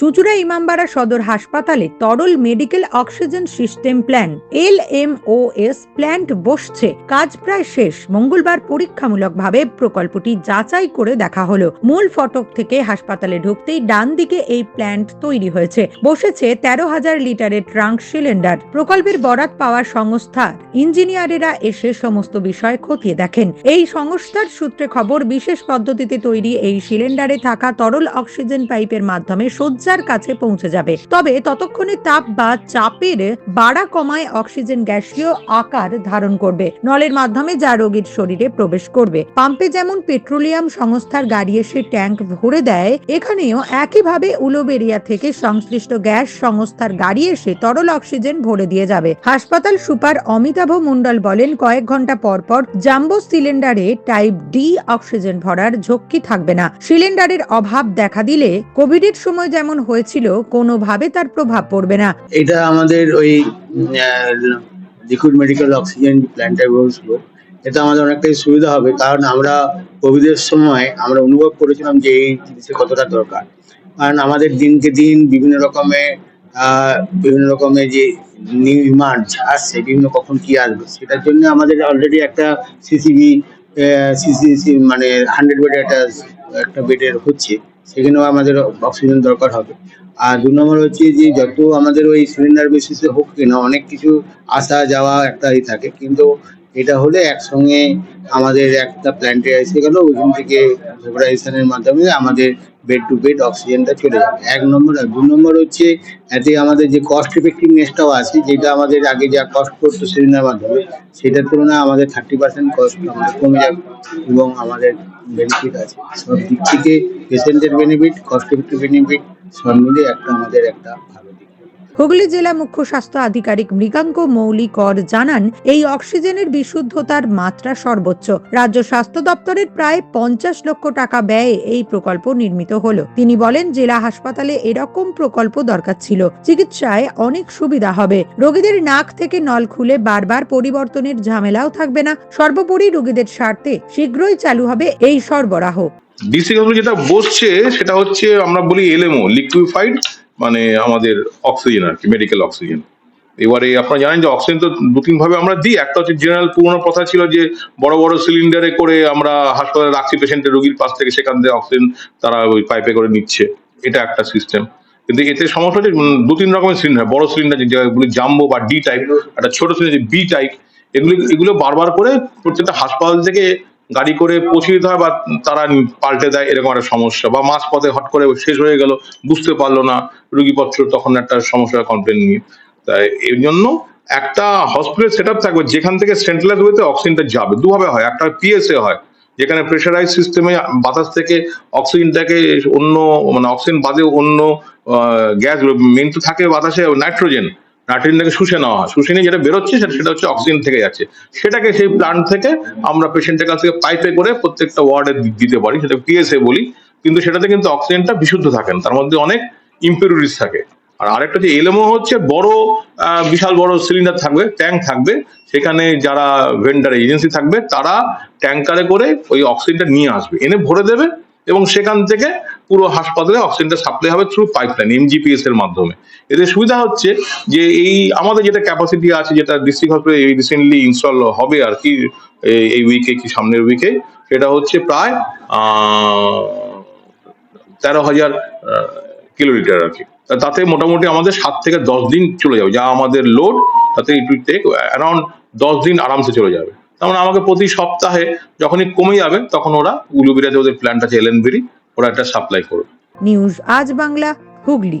চুঁচুড়া ইমামবাড়া সদর হাসপাতালে তরল medical oxygen system plan, L M O S plant বসছে। কাজ প্রায় শেষ। মঙ্গলবার পরীক্ষামূলকভাবে প্রকল্পটি যাচাই করে দেখা হলো। মূল ফটক থেকে হাসপাতালে ঢুকতেই ডান দিকে এই প্ল্যান্ট তৈরি হয়েছে। বসেছে তেরো হাজার লিটারের ট্রাঙ্ক সিলিন্ডার। প্রকল্পের বরাত পাওয়া সংস্থার ইঞ্জিনিয়ারেরা এসে সমস্ত বিষয় খতিয়ে দেখেন। এই সংস্থার সূত্রে খবর, বিশেষ পদ্ধতিতে তৈরি এই সিলিন্ডারে থাকা তরল অক্সিজেন পাইপের মাধ্যমে শয্যার কাছে পৌঁছে যাবে। তবে ততক্ষণে তাপ বা চাপের বাড়া কমায় অক্সিজেন গ্যাসীয় আকার ধারণ করবে। নলের মাধ্যমে যা রোগীর শরীরে প্রবেশ করবে। পাম্পে যেমন পেট্রোলিয়াম সংস্থার গাড়ি এসে ট্যাঙ্ক ভরে দেয়, এখানেও একইভাবে উলোবেরিয়া থেকে সংশ্লিষ্ট গ্যাস সংস্থার গাড়ি এসে তরল অক্সিজেন ভরে দিয়ে যাবে। হাসপাতাল সুপার অমিতাভ মণ্ডল বলেন, কয়েক ঘণ্টা পর পর জাম্বো সিলিন্ডারে টাইপ ডি অক্সিজেন ভরার ঝক্কি থাকবে না। সিলিন্ডারের অভাব দেখা দিলে কোভিডের সময় যেমন হয়েছিল, কোনোভাবে তার প্রভাব পড়বে না। এটা আমাদের ওই লিকুইড মেডিকেল অক্সিজেন প্ল্যান্টটা বসল এটা আমাদের অনেকটাই সুবিধা হবে, কারণ আমরা কোভিডের সময় আমরা অনুভব করেছিলাম যে এই জিনিসের কতটা দরকার। কারণ আমাদের দিনকে দিন বিভিন্ন রকমের বিভিন্ন রকমের যে নিউ ডিমান্ড আসছে, বিভিন্ন কখন কি আসবে, সেটার জন্য আমাদের অলরেডি একটা সিসিবি সিসি মানে হান্ড্রেড বেডের একটা একটা বেডের হচ্ছে। সেখানেও আমাদের অক্সিজেন দরকার হবে। আর দু নম্বর হচ্ছে যে যত আমাদের ওই সিলিন্ডার বেসিসে হোক কিনা, অনেক কিছু আসা যাওয়া একটা থাকে। কিন্তু এটা হলে একসঙ্গে আমাদের একটা প্ল্যান্টে এসে গেল, ওইখান থেকে ভোপারাইজেশনের মাধ্যমে আমাদের বেড টু বেড অক্সিজেনটা চলে যাবে। এক নম্বর আর দু নম্বর হচ্ছে এতে আমাদের যে কস্ট এফেক্টিভনেসটাও আছে, যেটা আমাদের আগে যা কস্ট করতো সিলিন্ডার মাধ্যমে, সেটার তুলনায় আমাদের থার্টি পার্সেন্ট কস্ট আমাদের কমে যাবে এবং আমাদের বেনিফিট আছে। সব দিক থেকে পেশেন্টের বেনিফিট কস্ট এফেক্টিভ বেনিফিট সব মিলে একটা আমাদের একটা ভালো দিক। হুগলি জেলা মুখ্য স্বাস্থ্য আধিকারিক মৃগাঙ্ক মৌলিকর জানান, এই অক্সিজেনের বিশুদ্ধতার মাত্রা সর্বোচ্চ। রাজ্য স্বাস্থ্য দপ্তরের প্রায় পঞ্চাশ লক্ষ টাকা ব্যয়ে এই প্রকল্প নির্মিত হলো। তিনি বলেন, জেলা হাসপাতালে এরকম প্রকল্প দরকার ছিল, চিকিৎসায় অনেক সুবিধা হবে। রোগীদের নাক থেকে নল খুলে বারবার পরিবর্তনের ঝামেলাও থাকবে না। সর্বোপরি রোগীদের স্বার্থে শীঘ্রই চালু হবে এই সরবরাহ। ডিসি হসপিটাল যেটা বসছে, সেটা হচ্ছে আমরা বলি এলএমও লিকুইফাইড মানে আমাদের অক্সিজেন আর কি মেডিকেল অক্সিজেন এবারে আপনারা জানেন যে অক্সিজেন তো দু তিন ভাবে আমরা দিই। একটা হচ্ছে জেনারেল পুরোনো কথা ছিল যে বড় বড় সিলিন্ডারে করে আমরা হাসপাতালে রাখছি পেশেন্টের রোগীর পাশ থেকে, সেখান থেকে অক্সিজেন তারা ওই পাইপে করে নিচ্ছে। এটা একটা সিস্টেম কিন্তু এতে সমস্যা হচ্ছে দু তিন রকমের সিলিন্ডার বড় সিলিন্ডার যেগুলি জাম্বো বা ডি টাইপ একটা ছোট সিলিন্ডার বি টাইপ এগুলো এগুলো বারবার করে প্রত্যেকটা হাসপাতাল থেকে গাড়ি করে পৌঁছে দিতে হয় বা তারা পাল্টে দেয়, এরকম একটা সমস্যা। বা মাঝ পথে হট করে শেষ হয়ে গেল, বুঝতে পারল না, রুগীপত্র তখন একটা সমস্যা কমপ্লেন নিয়ে। তাই এর জন্য একটা হসপিটাল সেট আপ থাকবে, যেখান থেকে সেন্ট্রালাইজ ওয়েতে অক্সিজেনটা যাবে। দুভাবে হয়, একটা পিএসএ হয়, যেখানে প্রেশারাইজ সিস্টেমে বাতাস থেকে অক্সিজেনটাকে অন্য মানে অক্সিজেন বাদে অন্য গ্যাস মেন তো থাকে বাতাসে নাইট্রোজেন নাইট্রোজেনটাকে শুষে নেওয়া হয়। শুষে নিয়ে যেটা বেরোচ্ছে সেটা সেটা হচ্ছে অক্সিজেন থেকে যাচ্ছে। সেটাকে সেই প্লান্ট থেকে আমরা পেশেন্টের কাছ থেকে পাইপে করে প্রত্যেকটা ওয়ার্ডে দিতে পারি। সেটা পিএসএ বলি। কিন্তু সেটাতে কিন্তু অক্সিজেনটা বিশুদ্ধ থাকে না। তার মধ্যে অনেক ইম্পিউরিটিস থাকে। আর আরেকটা যে এলএমও হচ্ছে, বড় বিশাল বড় সিলিন্ডার থাকবে ট্যাঙ্ক থাকবে। সেখানে যারা ভেন্ডার এজেন্সি থাকবে, তারা ট্যাঙ্কারে করে ওই অক্সিজেনটা নিয়ে আসবে। এনে ভরে দেবে এবং সেখান থেকে পুরো হাসপাতালে অক্সিজেনটা সাপ্লাই হবে থ্রু পাইপলাইন এমজিপিএস এর মাধ্যমে। এতে সুবিধা হচ্ছে যে এই আমাদের যেটা ক্যাপাসিটি আছে, যেটা ডিস্ট্রিক্ট হসপিটালে রিসেন্টলি ইনস্টল হবে আর কি, এই- উইকে কি সামনের উইকে সেটা হচ্ছে প্রায় তেরো হাজার কিলোমিটার আর কি। তাতে মোটামুটি আমাদের সাত থেকে দশ দিন চলে যাবে। যা আমাদের লোড তাতে ইট টেক অ্যারাউন্ড দশ দিন আরামসে চলে যাবে। তার মানে আমাকে প্রতি সপ্তাহে যখনই কমে যাবে, তখন ওরা উলুবিরাতে ওদের প্ল্যান্ট আছে এলএনবিরি ওরা একটা সাপ্লাই করবে নিউজ আজ বাংলা হুগলি।